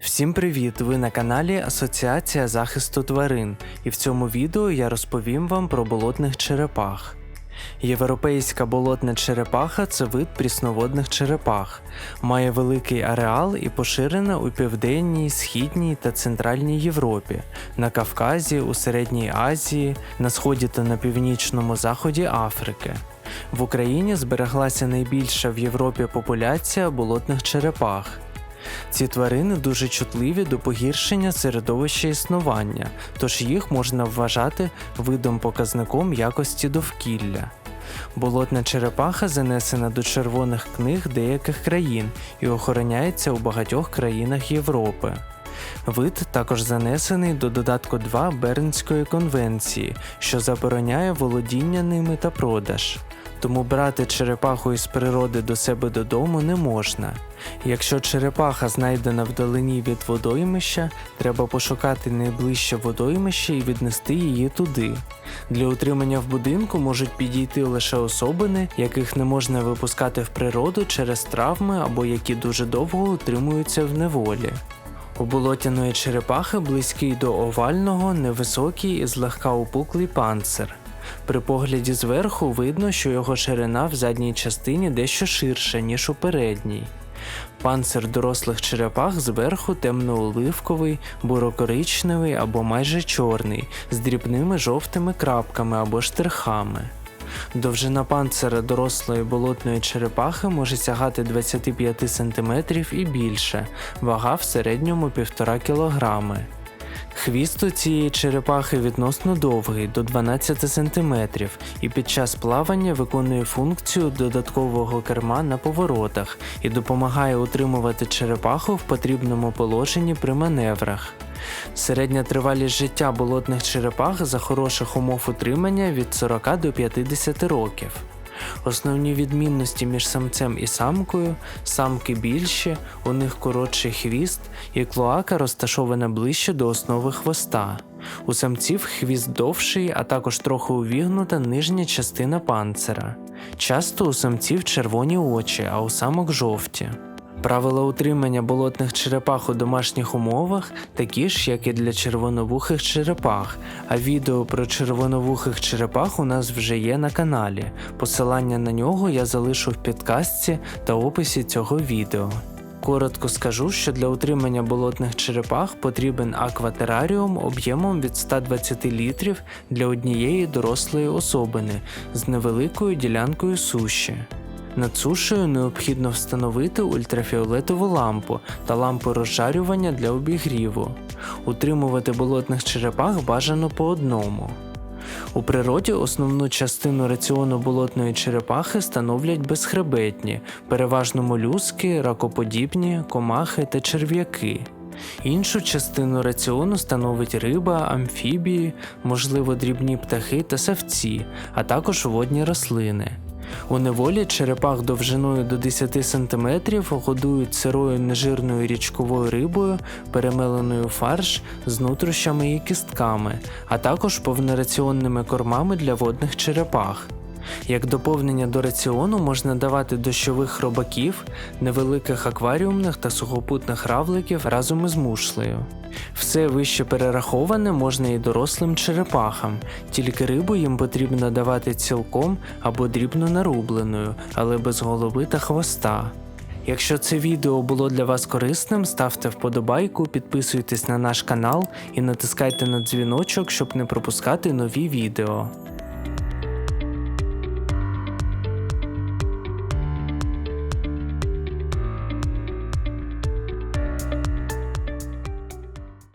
Всім привіт! Ви на каналі Асоціація захисту тварин, і в цьому відео я розповім вам про болотних черепах. Європейська болотна черепаха це вид прісноводних черепах, має великий ареал і поширена у південній, східній та центральній Європі, на Кавказі, у Середній Азії, на сході та на північному заході Африки. В Україні збереглася найбільша в Європі популяція болотних черепах. Ці тварини дуже чутливі до погіршення середовища існування, тож їх можна вважати видом-показником якості довкілля. Болотна черепаха занесена до червоних книг деяких країн і охороняється у багатьох країнах Європи. Вид також занесений до додатку 2 Бернської конвенції, що забороняє володіння ними та продаж. Тому брати черепаху із природи до себе додому не можна. Якщо черепаха знайдена вдалині від водоймища, треба пошукати найближче водоймище і віднести її туди. Для утримання в будинку можуть підійти лише особини, яких не можна випускати в природу через травми або які дуже довго утримуються в неволі. У болотяної черепахи близький до овального, невисокий і злегка опуклий панцир. При погляді зверху видно, що його ширина в задній частині дещо ширша, ніж у передній. Панцир дорослих черепах зверху темно-оливковий, буро-коричневий або майже чорний, з дрібними жовтими крапками або штрихами. Довжина панцира дорослої болотної черепахи може сягати 25 см і більше, вага в середньому 1,5 кг. Хвіст у цієї черепахи відносно довгий до 12 см і під час плавання виконує функцію додаткового керма на поворотах і допомагає утримувати черепаху в потрібному положенні при маневрах. Середня тривалість життя болотних черепах за хороших умов утримання від 40 до 50 років. Основні відмінності між самцем і самкою самки більші, у них коротший хвіст, і клоака розташована ближче до основи хвоста. У самців хвіст довший, а також трохи увігнута нижня частина панцира. Часто у самців червоні очі, а у самок жовті. Правила утримання болотних черепах у домашніх умовах такі ж, як і для червоновухих черепах, а відео про червоновухих черепах у нас вже є на каналі. Посилання на нього я залишу в підкастці та описі цього відео. Коротко скажу, що для утримання болотних черепах потрібен акватераріум об'ємом від 120 літрів для однієї дорослої особини з невеликою ділянкою суші. Над сушею необхідно встановити ультрафіолетову лампу та лампу розжарювання для обігріву. Утримувати болотних черепах бажано по одному. У природі основну частину раціону болотної черепахи становлять безхребетні, переважно молюски, ракоподібні, комахи та черв'яки. Іншу частину раціону становить риба, амфібії, можливо, дрібні птахи та савці, а також водні рослини. У неволі черепах довжиною до 10 см годують сирою нежирною річковою рибою, перемеленою фарш з нутрощами і кістками, а також повнораціонними кормами для водних черепах. Як доповнення до раціону можна давати дощових робаків, невеликих акваріумних та сухопутних равликів разом із мушлею. Все вище перераховане можна і дорослим черепахам, тільки рибу їм потрібно давати цілком або дрібно нарубленою, але без голови та хвоста. Якщо це відео було для вас корисним, ставте вподобайку, підписуйтесь на наш канал і натискайте на дзвіночок, щоб не пропускати нові відео.